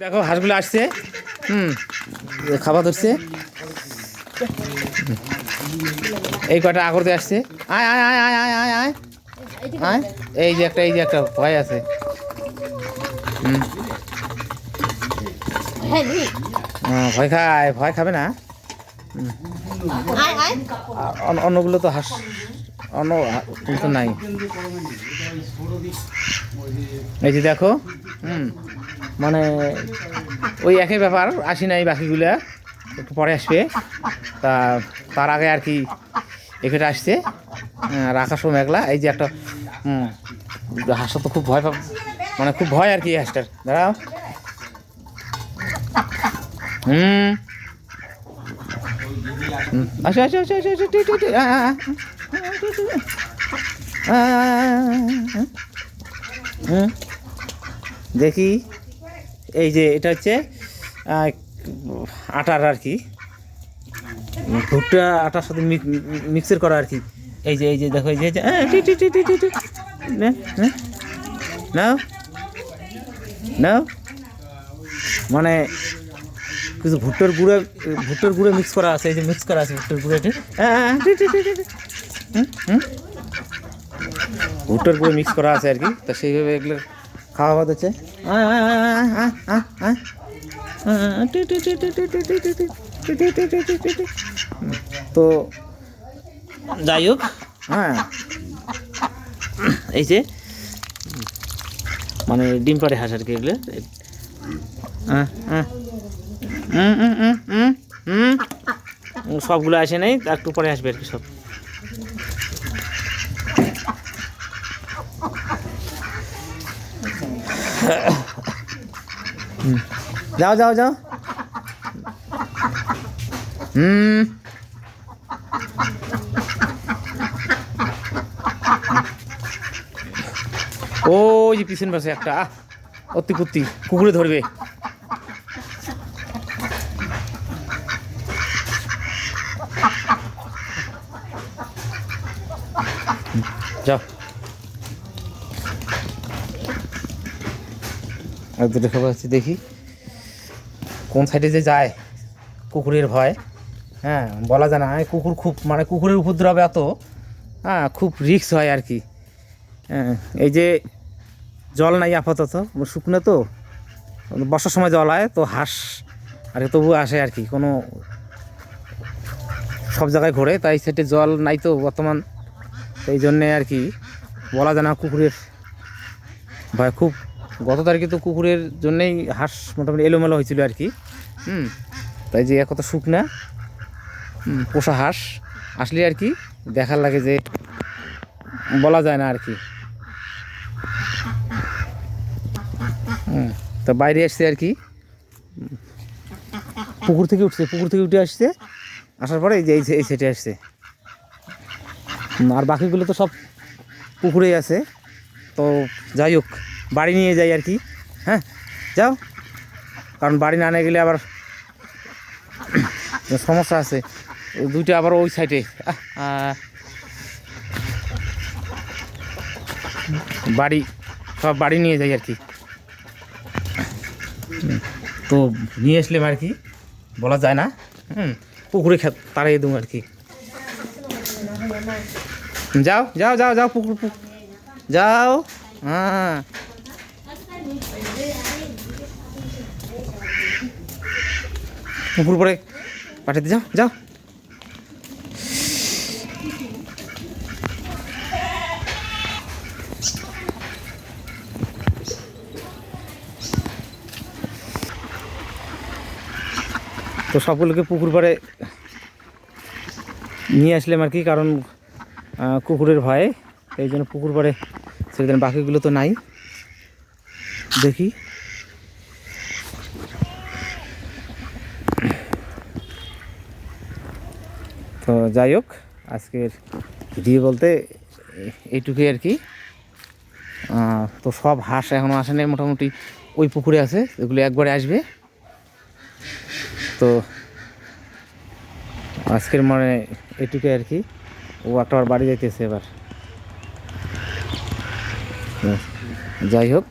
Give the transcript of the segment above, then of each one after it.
দেখো, হাঁসগুলো আসছে। হুম খাবার ধরছে। এই কটা আগরতে আসছে। আয় আয় আয় আয় আয় আয় আয়। আয়, এই যে একটা, এই যে একটা ভয় আছে। হুম। ভয় খায়, ভয় খাবে না। অন্যগুলো তো হাঁস, অন্য কিন্তু নাই। এই যে দেখো, হুম। মানে ওই একই ব্যাপার আসি নাই বাকিগুলা একটু পরে আসবে তা তার আগে আর কি এখানে আসছে আহ, আকাশও মেঘলা এই যে একটা হাঁসটা তো খুব ভয় পাব মানে খুব ভয় আর কি হাঁসটার দাঁড়াও হুম আসো আসো আসো আসো দেখি এই যে এটা হচ্ছে আটার আর কি। ভুট্টা আটার সাথে মিক্সের করা আর কি। এই যে এই যে দেখো এই যে। নাও। নাও। মানে কিছু ভুট্টার গুঁড়ো ভুট্টার গুঁড়ো মিক্স করা আছে এই যে মিক্স করা আছে ভুট্টার গুঁড়ো এটা হ্যাঁ, হ্যাঁ। ভুট্টার গুঁড়ো মিক্স করা আছে আর কি। তা সেইভাবে এগুলো খাওয়া ভাত হচ্ছে তো যাই হোক হ্যাঁ এই যে মানে ডিম পাড়ে হাঁস আর কি এগুলো সবগুলো আসে নাই একটু পরে আসবে আর কি সব যাও যাও যাও। হুম। ও যে পিছন পাশে একটা। অতি কুত্তি কুকুরে ধরবে। যাও। আর দুটো খবর আছে, দেখি। কোন সাইডে যে যায়, কুকুরের ভয়। হ্যাঁ বলা যায় না কুকুর খুব মানে কুকুরের উপদ্রব এত হ্যাঁ খুব রিক্স হয় আর কি। হ্যাঁ এই যে জল নাই আপাতত, শুকনো তো, বর্ষার সময় জল হয় তো হাঁস, আর তবু আসে আর কি, কোনো সব জায়গায় ঘোরে, তাই সেটে জল নাই তো বর্তমান এই জন্যে আর কি, বলা যায় না কুকুরের ভয় খুব গত তারিখে তো কুকুরের জন্যেই হাঁস মোটামুটি এলোমেলো হয়েছিল আর কি। হুম, তাই যে কত শুকনা পোষা হাঁস। আসলে আর কি দেখার লাগে যে বলা যায় না আর কি। তা বাইরে আসছে আর কি। পুকুর থেকে উঠছে, পুকুর থেকে উঠে আসছে। আসার পরে এই যে এই সেটে আসছে। আর বাকিগুলো তো সব পুকুরেই আছে। তো যাই হোক বাড়ি নিয়ে যাই আর কি হ্যাঁ? যাও। কারণ বাড়ি না নিয়ে গেলে আবার সমস্যা আছে। দুইটা আবার ওই সাইডে বাড়ি, সব বাড়ি নিয়ে যাই আর কি। তো নিয়ে আসলাম আর কি। বলা যায় না, হুম, পুকুরে তাড়াই দেবো আর কি। যাও যাও যাও যাও পুকুর। যাও হ্যাঁ। পুকুর পরে পাঠাতে যাও যাও। তো সকলকে পুকুর পাড়ে নিয়ে আসলাম আর কি, কারণ কুকুরের ভয়ে, এই জন্য পুকুর পাড়ে সেদিন বাকিগুলো তো নাই। দেখি। তো যাই হোক, আজকের ভিডিও বলতে এইটুকুই আর কি। তো সব হাঁস এখনও আসে নাই মোটামুটি ওই পুকুরে আছে, এগুলো একবারে আসবে। তো আজকের মানে এটুকুই আর কি। ও একটা বাড়ি যাইতেছে এবার। যাই হোক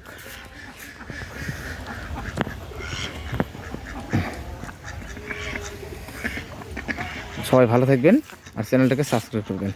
সবাই ভালো থাকবেন আর চ্যানেলটাকে সাবস্ক্রাইব করবেন।